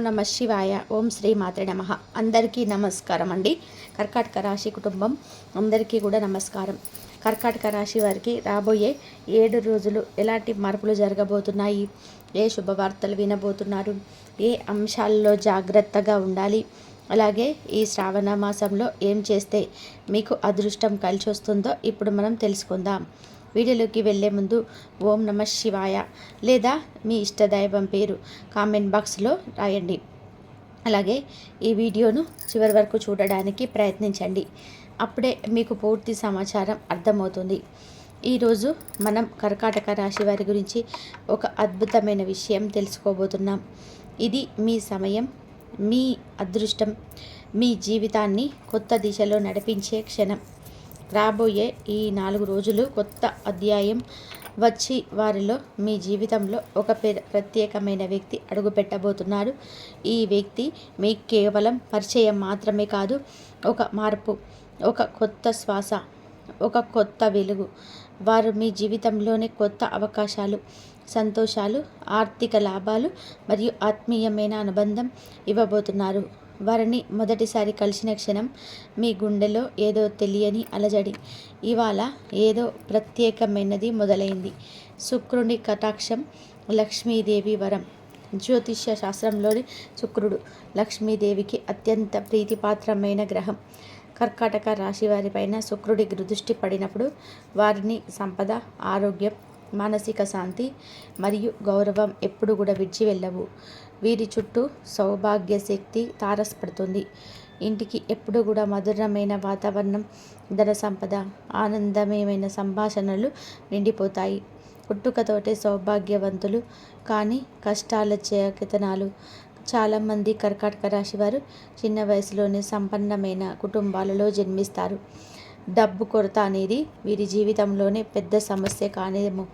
నమ శివాయ. ఓం శ్రీ మాత్రే నమ. అందరికీ నమస్కారం అండి. కర్కాటక రాశి కుటుంబం అందరికీ కూడా నమస్కారం. కర్కాటక రాశి వారికి రాబోయే ఏడు రోజులు ఎలాంటి మార్పులు జరగబోతున్నాయి? ఏ శుభవార్తలు వినబోతున్నారు? ఏ అంశాల్లో జాగ్రత్తగా ఉండాలి? అలాగే ఈ శ్రావణ మాసంలో ఏం చేస్తే మీకు అదృష్టం కలిసి వస్తుందో ఇప్పుడు మనం తెలుసుకుందాం. వీడియోలోకి వెళ్ళే ముందు ఓం నమ శివాయ లేదా మీ ఇష్టదైవం పేరు కామెంట్ బాక్స్లో రాయండి. అలాగే ఈ వీడియోను చివరి వరకు చూడడానికి ప్రయత్నించండి. అప్పుడే మీకు పూర్తి సమాచారం అర్థమవుతుంది. ఈరోజు మనం కర్కాటక రాశి వారి గురించి ఒక అద్భుతమైన విషయం తెలుసుకోబోతున్నాం. ఇది మీ సమయం మీ అదృష్టం మీ జీవితాన్ని కొత్త దిశలో నడిపించే క్షణం. రాబోయే ఈ నాలుగు రోజులు కొత్త అధ్యాయం వచ్చి వారిలో మీ జీవితంలో ఒక ప్రత్యేకమైన వ్యక్తి అడుగుపెట్టబోతున్నారు ఈ వ్యక్తి మీకు కేవలం పరిచయం మాత్రమే కాదు ఒక మార్పు ఒక కొత్త శ్వాస ఒక కొత్త వెలుగు. వారు మీ జీవితంలోనే కొత్త అవకాశాలు సంతోషాలు ఆర్థిక లాభాలు మరియు ఆత్మీయమైన అనుబంధం ఇవ్వబోతున్నారు. వారిని మొదటిసారి కలిసిన క్షణం మీ గుండెలో ఏదో తెలియని అలజడి. ఇవాళ ఏదో ప్రత్యేకమైనది మొదలైంది. శుక్రుని కటాక్షం లక్ష్మీదేవి వరం. జ్యోతిష్య శాస్త్రంలోని శుక్రుడు లక్ష్మీదేవికి అత్యంత ప్రీతిపాత్రమైన గ్రహం. కర్కాటక రాశి వారిపైన శుక్రుడి దృష్టి పడినప్పుడు వారిని సంపద ఆరోగ్యం మానసిక శాంతి మరియు గౌరవం ఎప్పుడు కూడా విడిచి వెళ్ళవు. వీరి చుట్టూ సౌభాగ్య శక్తి తారసపడుతుంది. ఇంటికి ఎప్పుడు కూడా మధురమైన వాతావరణం ధన సంపద ఆనందమయమైన సంభాషణలు నిండిపోతాయి. పుట్టుకతోటే సౌభాగ్యవంతులు కానీ కష్టాల చేతనాలు. చాలామంది కర్కాటక రాశి వారు చిన్న వయసులోనే సంపన్నమైన కుటుంబాలలో జన్మిస్తారు. డబ్బు కొరత అనేది వీరి జీవితంలోనే పెద్ద సమస్య కానేమో.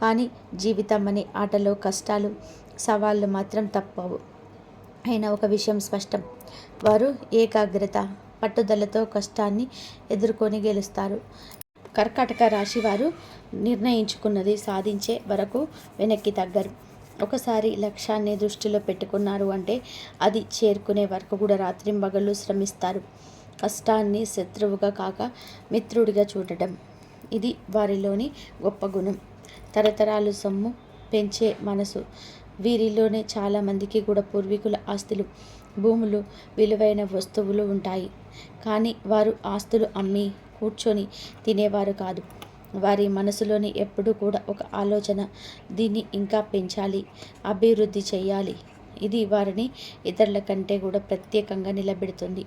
కానీ జీవితం అనే ఆటలో కష్టాలు సవాళ్ళు మాత్రం తప్పవు. అయినా ఒక విషయం స్పష్టం. వారు ఏకాగ్రత పట్టుదలతో కష్టాన్ని ఎదుర్కొని గెలుస్తారు. కర్కాటక రాశి వారు నిర్ణయించుకున్నది సాధించే వరకు వెనక్కి తగ్గరు. ఒకసారి లక్ష్యాన్ని దృష్టిలో పెట్టుకున్నారు అంటే అది చేరుకునే వరకు కూడా రాత్రింబగళ్ళు శ్రమిస్తారు. కష్టాన్ని శత్రువుగా కాక మిత్రుడిగా చూడటం. ఇది వారిలోని గొప్ప గుణం. తరతరాలు సొమ్ము పెంచే మనసు. వీరిలోనే చాలామందికి కూడా పూర్వీకుల ఆస్తులు భూములు విలువైన వస్తువులు ఉంటాయి. కానీ వారు ఆస్తులు అమ్మి కూర్చొని తినేవారు కాదు. వారి మనసులోని ఎప్పుడూ కూడా ఒక ఆలోచన దీన్ని ఇంకా పెంచాలి అభివృద్ధి చేయాలి. ఇది వారిని ఇతరుల కంటే కూడా ప్రత్యేకంగా నిలబెడుతుంది.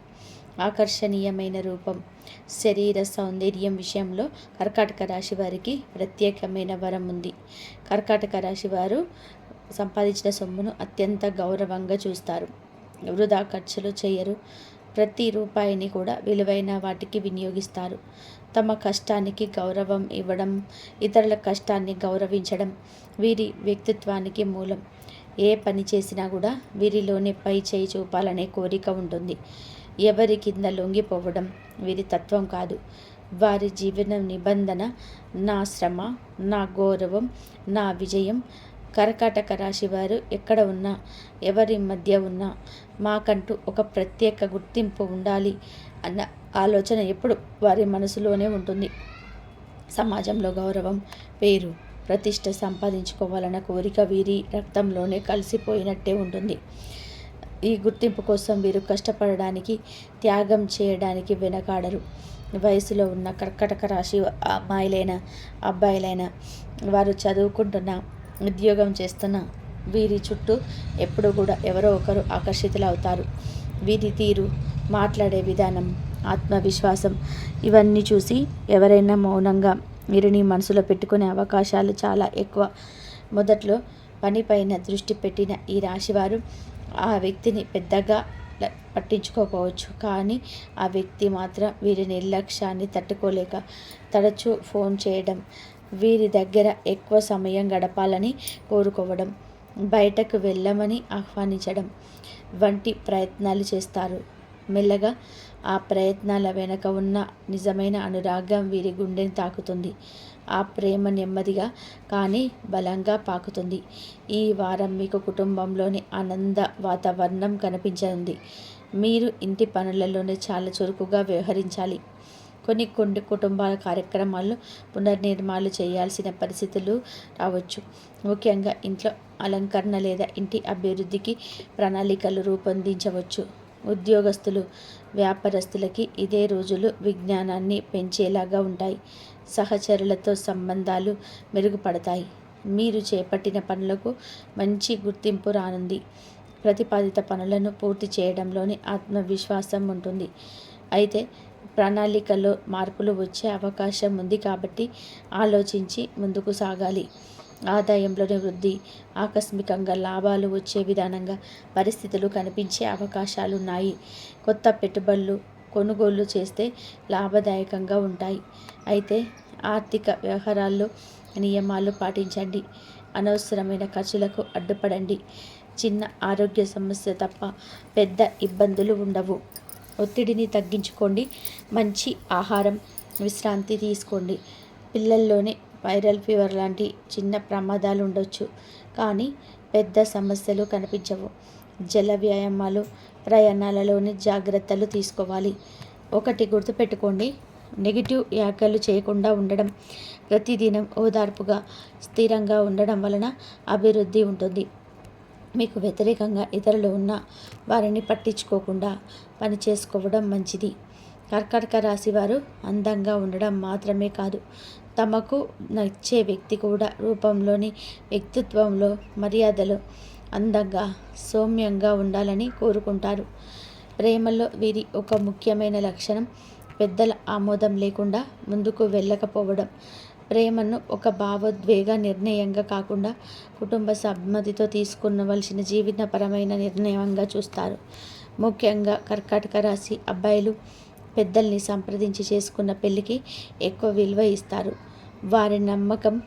ఆకర్షణీయమైన రూపం శరీర సౌందర్యం విషయంలో కర్కాటక రాశి వారికి ప్రత్యేకమైన వరం ఉంది. కర్కాటక రాశి వారు సంపాదించిన సొమ్మును అత్యంత గౌరవంగా చూస్తారు. వృధా ఖర్చులు చేయరు. ప్రతి రూపాయిని కూడా విలువైన వాటికి వినియోగిస్తారు. తమ కష్టానికి గౌరవం ఇవ్వడం ఇతరుల కష్టాన్ని గౌరవించడం వీరి వ్యక్తిత్వానికి మూలం. ఏ పని చేసినా కూడా వీరిలోనే పై చేయి చూపాలనే కోరిక ఉంటుంది. ఎవరి కింద లొంగిపోవడం వీరి తత్వం కాదు. వారి జీవన నిబంధన నా శ్రమ నా గౌరవం నా విజయం కర్కాటక రాశి వారు ఎక్కడ ఉన్నా ఎవరి మధ్య ఉన్నా మాకంటూ ఒక ప్రత్యేక గుర్తింపు ఉండాలి అన్న ఆలోచన ఎప్పుడు వారి మనసులోనే ఉంటుంది. సమాజంలో గౌరవం పేరు ప్రతిష్ట సంపాదించుకోవాలన్న కోరిక వీరి రక్తంలోనే కలిసిపోయినట్టే ఉంటుంది. ఈ గుర్తింపు కోసం వీరు కష్టపడడానికి త్యాగం చేయడానికి వెనకాడరు. వయసులో ఉన్న కర్కటక రాశి అమ్మాయిలైన అబ్బాయిలైన వారు చదువుకుంటున్న ఉద్యోగం చేస్తున్న వీరి చుట్టూ ఎప్పుడు కూడా ఎవరో ఒకరు ఆకర్షితులవుతారు వీరి తీరు మాట్లాడే విధానం ఆత్మవిశ్వాసం ఇవన్నీ చూసి ఎవరైనా మౌనంగా వీరిని మనసులో పెట్టుకునే అవకాశాలు చాలా ఎక్కువ. మొదట్లో పనిపైన దృష్టి పెట్టిన ఈ రాశివారు ఆ వ్యక్తిని పెద్దగా పట్టించుకోకపోవచ్చు. కానీ ఆ వ్యక్తి మాత్రం వీరి నిర్లక్ష్యాన్ని తట్టుకోలేక తరచూ ఫోన్ చేయడం వీరి దగ్గర ఎక్కువ సమయం గడపాలని కోరుకోవడం బయటకు వెళ్ళమని ఆహ్వానించడం వంటి ప్రయత్నాలు చేస్తారు. మెల్లగా ఆ ప్రయత్నాల వెనక ఉన్న నిజమైన అనురాగం వీరి గుండెని తాకుతుంది. ఆ ప్రేమ నెమ్మదిగా కానీ బలంగా పాకుతుంది. ఈ వారం మీకు కుటుంబంలోని ఆనంద వాతావరణం కనిపించనుంది. మీరు ఇంటి పనులలోనే చాలా చురుకుగా వ్యవహరించాలి. కొన్ని కొన్ని కుటుంబాల కార్యక్రమాలు పునర్నిర్మాణాలు చేయాల్సిన పరిస్థితులు రావచ్చు. ముఖ్యంగా ఇంట్లో అలంకరణ లేదా ఇంటి అభివృద్ధికి ప్రణాళికలు రూపొందించవచ్చు. ఉద్యోగస్తులు వ్యాపారస్తులకి ఇదే రోజులు విజ్ఞానాన్ని పెంచేలాగా ఉంటాయి. సహచరులతో సంబంధాలు మెరుగుపడతాయి. మీరు చేపట్టిన పనులకు మంచి గుర్తింపు రానుంది. ప్రతిపాదిత పనులను పూర్తి చేయడంలోని ఆత్మవిశ్వాసం ఉంటుంది. అయితే ప్రణాళికలో మార్పులు వచ్చే అవకాశం ఉంది కాబట్టి ఆలోచించి ముందుకు సాగాలి. ఆదాయంలోని వృద్ధి ఆకస్మికంగా లాభాలు వచ్చే విధానంగా పరిస్థితులు కనిపించే అవకాశాలు ఉన్నాయి కొత్త పెట్టుబడులు కొనుగోలు చేస్తే లాభదాయకంగా ఉంటాయి. అయితే ఆర్థిక వ్యవహారాల్లో నియమాలు పాటించండి. అనవసరమైన ఖర్చులకు అడ్డుపడండి. చిన్న ఆరోగ్య సమస్య తప్ప పెద్ద ఇబ్బందులు ఉండవు. ఒత్తిడిని తగ్గించుకోండి. మంచి ఆహారం విశ్రాంతి తీసుకోండి. పిల్లల్లోనే వైరల్ ఫీవర్ లాంటి చిన్న ప్రమాదాలు ఉండొచ్చు కానీ పెద్ద సమస్యలు కనిపించవు. జల వ్యాయామాలు ప్రయాణాలలోని జాగ్రత్తలు తీసుకోవాలి. ఒకటి గుర్తుపెట్టుకోండి నెగిటివ్ వ్యాఖ్యలు చేయకుండా ఉండడం ప్రతిదినం ఓదార్పుగా స్థిరంగా ఉండడం వలన అభివృద్ధి ఉంటుంది. మీకు వ్యతిరేకంగా ఇతరులు ఉన్న వారిని పట్టించుకోకుండా పని చేసుకోవడం మంచిది. కర్కాటక రాశి వారు అందంగా ఉండడం మాత్రమే కాదు. తమకు నచ్చే వ్యక్తి కూడా రూపంలోని వ్యక్తిత్వంలో మర్యాదలు అందంగా సౌమ్యంగా ఉండాలని కోరుకుంటారు. ప్రేమలో వీరి ఒక ముఖ్యమైన లక్షణం పెద్దల ఆమోదం లేకుండా ముందుకు వెళ్ళకపోవడం ప్రేమను ఒక భావోద్వేగ నిర్ణయంగా కాకుండా కుటుంబ సమ్మతితో తీసుకునవలసిన జీవితపరమైన నిర్ణయంగా చూస్తారు. ముఖ్యంగా కర్కాటక రాశి అబ్బాయిలు పెద్దల్ని సంప్రదించి చేసుకున్న పెళ్ళికి ఎక్కువ విలువ ఇస్తారు. వారి నమ్మకం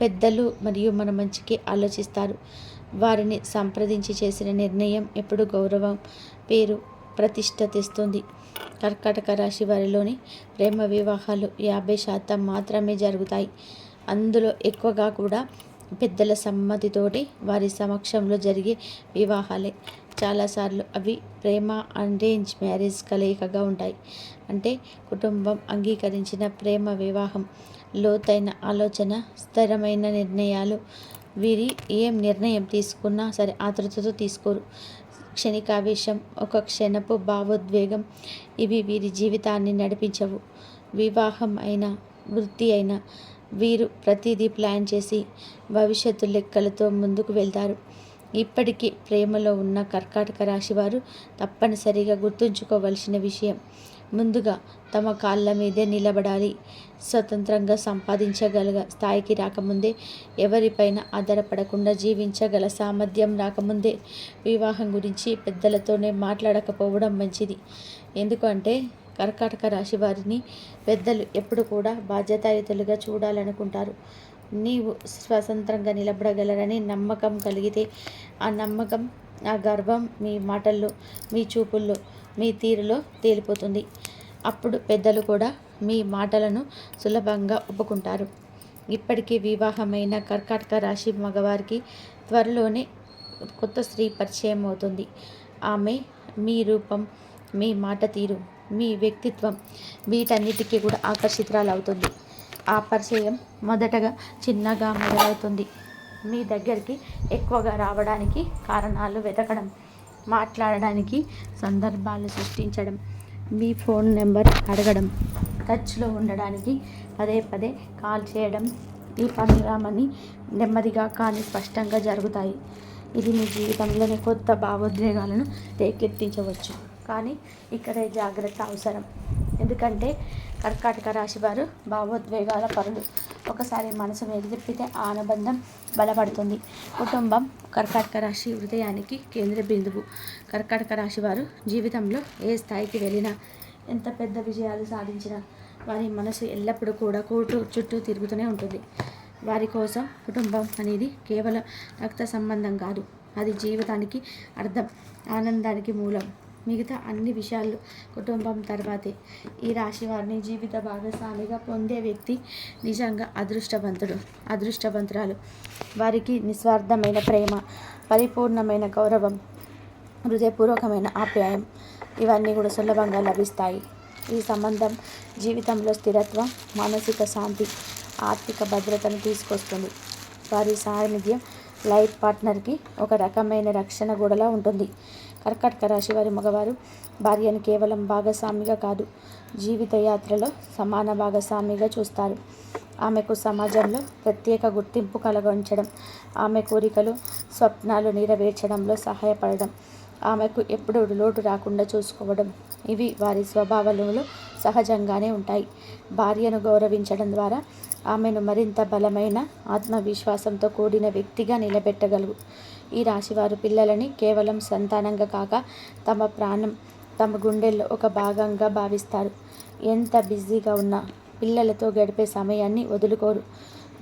పెద్దలు మరియు మన మంచికి ఆలోచిస్తారు. వారిని సంప్రదించి చేసిన నిర్ణయం ఎప్పుడు గౌరవం పేరు ప్రతిష్ట తెస్తుంది కర్కాటక రాశి వారిలోని ప్రేమ వివాహాలు యాభై శాతం మాత్రమే జరుగుతాయి. అందులో ఎక్కువగా కూడా పెద్దల సమ్మతితోటి వారి సమక్షంలో జరిగే వివాహాలే. చాలాసార్లు అవి ప్రేమ అరేంజ్ మ్యారేజ్ కలయికగా ఉంటాయి. అంటే కుటుంబం అంగీకరించిన ప్రేమ వివాహం లోతైన ఆలోచన స్థిరమైన నిర్ణయాలు. వీరి ఏం నిర్ణయం తీసుకున్నా సరే ఆతృతతో తీసుకోరు. క్షణికావేశం ఒక క్షణపు భావోద్వేగం. ఇవి వీరి జీవితాన్ని నడిపించవు. వివాహం అయినా వృత్తి అయినా వీరు ప్రతిదీ ప్లాన్ చేసి భవిష్యత్తు లెక్కలతో ముందుకు వెళ్తారు. ఇప్పటికీ ప్రేమలో ఉన్న కర్కాటక రాశి వారు తప్పనిసరిగా గుర్తుంచుకోవలసిన విషయం ముందుగా తమ కాళ్ళ మీదే నిలబడాలి. స్వతంత్రంగా సంపాదించగల స్థాయికి రాకముందే ఎవరిపైన ఆధారపడకుండా జీవించగల సామర్థ్యం రాకముందే వివాహం గురించి పెద్దలతోనే మాట్లాడకపోవడం మంచిది. ఎందుకంటే కర్కాటక రాశి వారిని పెద్దలు ఎప్పుడు కూడా బాధ్యతాయుతులుగా చూడాలనుకుంటారు. నీవు స్వతంత్రంగా నిలబడగలరని నమ్మకం కలిగితే ఆ నమ్మకం ఆ గర్వం మీ మాటల్లో మీ చూపుల్లో మీ తీరులో తేలిపోతుంది. అప్పుడు పెద్దలు కూడా మీ మాటలను సులభంగా ఒప్పుకుంటారు. ఇప్పటికీ వివాహమైన కర్కాటక రాశి మగవారికి త్వరలోనే కొత్త స్త్రీ పరిచయం అవుతుంది. ఆమె మీ రూపం మీ మాట తీరు మీ వ్యక్తిత్వం వీటన్నిటికీ కూడా ఆకర్షితురాలు అవుతుంది ఆ పరిచయం మొదటగా చిన్నగా మొదలవుతుంది. మీ దగ్గరికి ఎక్కువగా రావడానికి కారణాలు వెతకడం మాట్లాడడానికి సందర్భాలు సృష్టించడం మీ ఫోన్ నెంబర్ అడగడం టచ్లో ఉండడానికి పదే పదే కాల్ చేయడం ఈ పరిణామాన్ని నెమ్మదిగా కానీ స్పష్టంగా జరుగుతాయి. ఇది మీ జీవితంలోని కొత్త భావోద్వేగాలను రేకెత్తించవచ్చు. కానీ ఇక్కడే జాగ్రత్త అవసరం. ఎందుకంటే కర్కాటక రాశి వారు భావోద్వేగాల పరులు. ఒకసారి మనసు మీద ఆనబంధం ఆ అనుబంధం బలపడుతుంది. కుటుంబం కర్కాటక రాశి హృదయానికి కేంద్ర బిందువు. కర్కాటక రాశి వారు జీవితంలో ఏ స్థాయికి వెళ్ళినా ఎంత పెద్ద విజయాలు సాధించినా వారి మనసు ఎల్లప్పుడూ కూడా కోటు చుట్టూ తిరుగుతూనే ఉంటుంది. వారి కోసం కుటుంబం అనేది కేవలం రక్త సంబంధం కాదు. అది జీవితానికి అర్థం ఆనందానికి మూలం. మిగతా అన్ని విషయాలు కుటుంబం తర్వాతే. ఈ రాశి వారిని జీవిత భాగస్వామిగా పొందే వ్యక్తి నిజంగా అదృష్టవంతుడు అదృష్టవంతురాలు. వారికి నిస్వార్థమైన ప్రేమ పరిపూర్ణమైన గౌరవం హృదయపూర్వకమైన ఆప్యాయం ఇవన్నీ కూడా సులభంగా లభిస్తాయి. ఈ సంబంధం జీవితంలో స్థిరత్వం మానసిక శాంతి ఆర్థిక భద్రతను తీసుకొస్తుంది. వారి సాన్నిధ్యం లైఫ్ పార్ట్నర్కి ఒక రకమైన రక్షణ గోడలా ఉంటుంది. కర్కాటక రాశి వారి మగవారు భార్యను కేవలం భాగస్వామిగా కాదు జీవిత యాత్రలో సమాన భాగస్వామిగా చూస్తారు. ఆమెకు సమాజంలో ప్రత్యేక గుర్తింపు కలగొంచడం ఆమె కోరికలు స్వప్నాలు నెరవేర్చడంలో సహాయపడడం ఆమెకు ఎప్పుడు లోటు రాకుండా చూసుకోవడం ఇవి వారి స్వభావంలో సహజంగానే ఉంటాయి. భార్యను గౌరవించడం ద్వారా ఆమెను మరింత బలమైన ఆత్మవిశ్వాసంతో కూడిన వ్యక్తిగా నిలబెట్టగలరు ఈ రాశివారు పిల్లలని కేవలం సంతానంగా కాక తమ ప్రాణం తమ గుండెల్లో ఒక భాగంగా భావిస్తారు. ఎంత బిజీగా ఉన్నా పిల్లలతో గడిపే సమయాన్ని వదులుకోరు.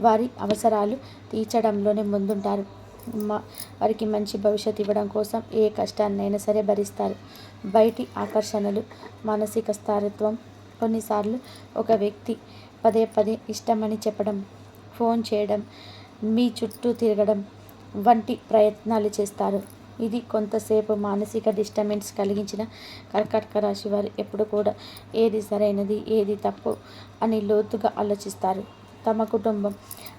వారి అవసరాలు తీర్చడంలోనే ముందుంటారు. వారికి మంచి భవిష్యత్తు ఇవ్వడం కోసం ఏ కష్టాన్నైనా సరే భరిస్తారు. బయటి ఆకర్షణలు మానసిక స్థిరత్వం కొన్నిసార్లు ఒక వ్యక్తి పదే పదే ఇష్టమని చెప్పడం ఫోన్ చేయడం మీ చుట్టూ తిరగడం వంటి ప్రయత్నాలు చేస్తారు. ఇది కొంతసేపు మానసిక డిస్టర్బెన్స్ కలిగించిన కర్కాటక రాశి వారు ఎప్పుడు కూడా ఏది సరైనది ఏది తప్పు అని లోతుగా ఆలోచిస్తారు. తమ కుటుంబం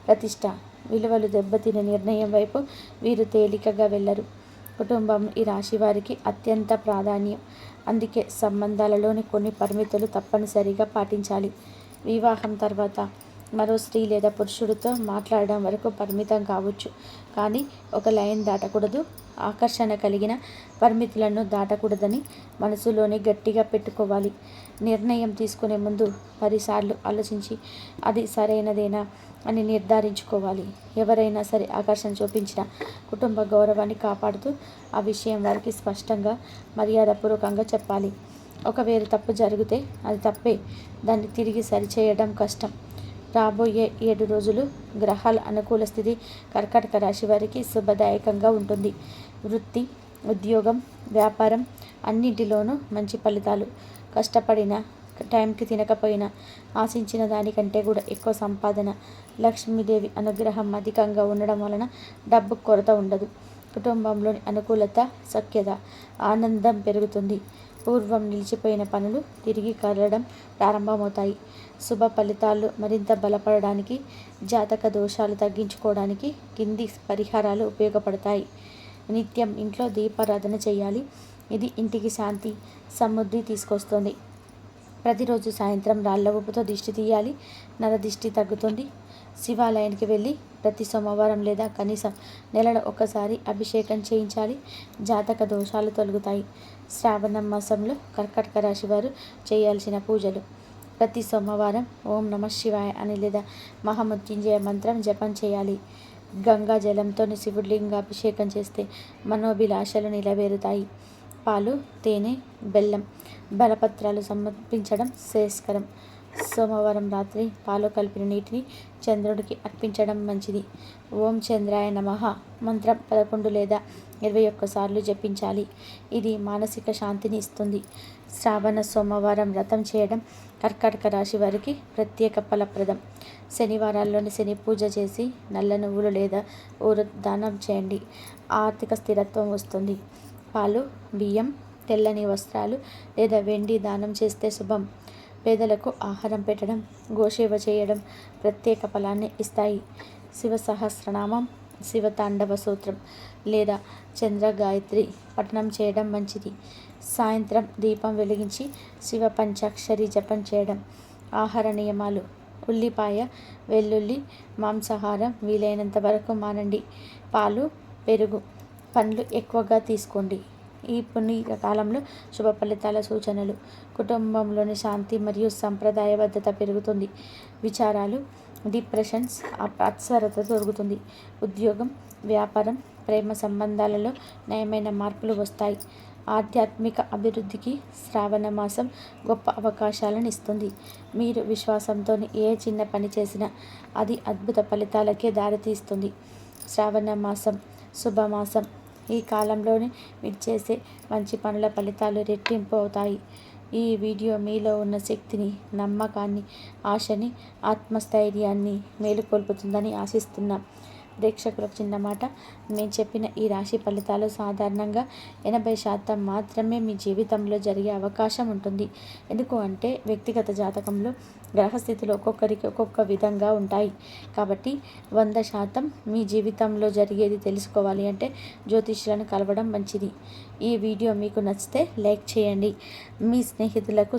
ప్రతిష్ట విలువలు దెబ్బతిన నిర్ణయం వైపు వీరు తేలికగా వెళ్ళరు. కుటుంబం ఈ రాశి వారికి అత్యంత ప్రాధాన్యం. అందుకే సంబంధాలలోని కొన్ని పరిమితులు తప్పనిసరిగా పాటించాలి. వివాహం తర్వాత మరో స్త్రీ లేదా పురుషుడితో మాట్లాడడం వరకు పరిమితం కావచ్చు. కానీ ఒక లైన్ దాటకూడదు. ఆకర్షణ కలిగిన పరిమితులను దాటకూడదని మనసులోనే గట్టిగా పెట్టుకోవాలి. నిర్ణయం తీసుకునే ముందు పదిసార్లు ఆలోచించి అది సరైనదేనా అని నిర్ధారించుకోవాలి. ఎవరైనా సరే ఆకర్షణ చూపించిన కుటుంబ గౌరవాన్ని కాపాడుతూ ఆ విషయం వారికి స్పష్టంగా మర్యాదపూర్వకంగా చెప్పాలి. ఒకవేళ తప్పు జరిగితే అది తప్పే. దాన్ని తిరిగి సరిచేయడం కష్టం. రాబోయే ఏడు రోజులు గ్రహాల అనుకూల స్థితి కర్కాటక రాశి వారికి శుభదాయకంగా ఉంటుంది. వృత్తి ఉద్యోగం వ్యాపారం అన్నింటిలోనూ మంచి ఫలితాలు. కష్టపడిన టైంకి తినకపోయినా ఆశించిన దానికంటే కూడా ఎక్కువ సంపాదన లక్ష్మీదేవి అనుగ్రహం అధికంగా ఉండడం వలన డబ్బు కొరత ఉండదు. కుటుంబంలోని అనుకూలత సఖ్యత ఆనందం పెరుగుతుంది. పూర్వం నిలిచిపోయిన పనులు తిరిగి కదలడం ప్రారంభమవుతాయి. శుభ ఫలితాలు మరింత బలపడడానికి జాతక దోషాలు తగ్గించుకోవడానికి కింది పరిహారాలు ఉపయోగపడతాయి. నిత్యం ఇంట్లో దీపారాధన చేయాలి. ఇది ఇంటికి శాంతి సమృద్ధి తీసుకొస్తుంది. ప్రతిరోజు సాయంత్రం రాళ్ళ ఉప్పుతో దిష్టి తీయాలి. నర దిష్టి తగ్గుతుంది. శివాలయానికి వెళ్ళి ప్రతి సోమవారం లేదా కనీసం నెలలో ఒకసారి అభిషేకం చేయించాలి. జాతక దోషాలు తొలగుతాయి. శ్రావణ మాసంలో కర్కటక రాశి వారు చేయాల్సిన పూజలు. ప్రతి సోమవారం ఓం నమ శివాయ అని లేదా మహామృత్యుంజయ మంత్రం జపం చేయాలి. గంగా జలంతో శివుడిలింగాభిషేకం చేస్తే మనోభిలాషలు నెరవేరుతాయి. పాలు తేనె బెల్లం బలపత్రాలు సమర్పించడం శ్రేయస్కరం. సోమవారం రాత్రి పాలు కలిపిన నీటిని చంద్రుడికి అర్పించడం మంచిది. ఓం చంద్రాయ నమ మంత్రం పదకొండు లేదా ఇరవై ఒక్కసార్లు జపించాలి. ఇది మానసిక శాంతిని ఇస్తుంది. శ్రావణ సోమవారం వ్రతం చేయడం కర్కాటక రాశి వారికి ప్రత్యేక ఫలప్రదం. శనివారాల్లోని శని పూజ చేసి నల్ల నువ్వులు లేదా ఊరు దానం చేయండి. ఆర్థిక స్థిరత్వం వస్తుంది. పాలు బియ్యం తెల్లని వస్త్రాలు లేదా వెండి దానం చేస్తే శుభం. పేదలకు ఆహారం పెట్టడం గోసేవ చేయడం ప్రత్యేక ఫలాన్ని ఇస్తాయి. శివ సహస్రనామం శివ తాండవ సూత్రం లేదా చంద్ర గాయత్రి పఠనం చేయడం మంచిది. సాయంత్రం దీపం వెలిగించి శివ పంచాక్షరి జపం చేయడం. ఆహార నియమాలు. ఉల్లిపాయ వెల్లుల్లి మాంసాహారం వీలైనంత వరకు మానండి. పాలు పెరుగు. పండ్లు ఎక్కువగా తీసుకోండి. ఈ పుణ్యకాలంలో కాలంలో శుభ ఫలితాల సూచనలు. కుటుంబంలోని శాంతి మరియు సంప్రదాయబద్ధత పెరుగుతుంది. విచారాలు డిప్రెషన్స్ అప్సరత దొరుకుతుంది ఉద్యోగం వ్యాపారం ప్రేమ సంబంధాలలో నయమైన మార్పులు వస్తాయి. ఆధ్యాత్మిక అభివృద్ధికి శ్రావణ మాసం గొప్ప అవకాశాలను ఇస్తుంది. మీరు విశ్వాసంతో ఏ చిన్న పని చేసినా అది అద్భుత ఫలితాలకే దారితీస్తుంది. శ్రావణ మాసం శుభమాసం ఈ కాలంలోనే మీరు చేసే మంచి పనుల ఫలితాలు రెట్టింపు అవుతాయి. ఈ వీడియో మీలో ఉన్న శక్తిని నమ్మకాన్ని ఆశని ఆత్మస్థైర్యాన్ని మేలుకొల్పుతుందని ఆశిస్తున్నాం. ప్రేక్షకులకు చిన్న మాట మేము చెప్పిన ఈ రాశి ఫలితాలు సాధారణంగా ఎనభై శాతం మాత్రమే మీ జీవితంలో జరిగే అవకాశం ఉంటుంది. ఎందుకు అంటే వ్యక్తిగత జాతకంలో గ్రహస్థితులు ఒక్కొక్కరికి ఒక్కొక్క విధంగా ఉంటాయి. కాబట్టి వంద శాతం మీ జీవితంలో జరిగేది తెలుసుకోవాలి అంటే జ్యోతిష్యులను కలవడం మంచిది. ఈ వీడియో మీకు నచ్చితే లైక్ చేయండి. మీ స్నేహితులకు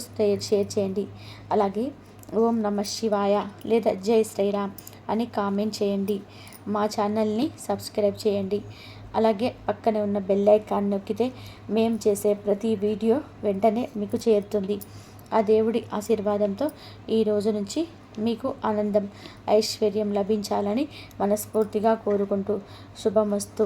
షేర్ చేయండి. అలాగే ఓం నమ శివాయ లేదా జై శ్రీరామ్ అని కామెంట్ చేయండి. మా ఛానల్ని సబ్స్క్రైబ్ చేయండి. అలాగే పక్కనే ఉన్న బెల్ ఐకాన్ నొక్కితే మేము చేసే ప్రతి వీడియో వెంటనే మీకు చేరుతుంది. ఆ దేవుడి ఆశీర్వాదంతో ఈ రోజు నుంచి మీకు ఆనందం ఐశ్వర్యం లభించాలని మనస్ఫూర్తిగా కోరుకుంటూ శుభమస్తు.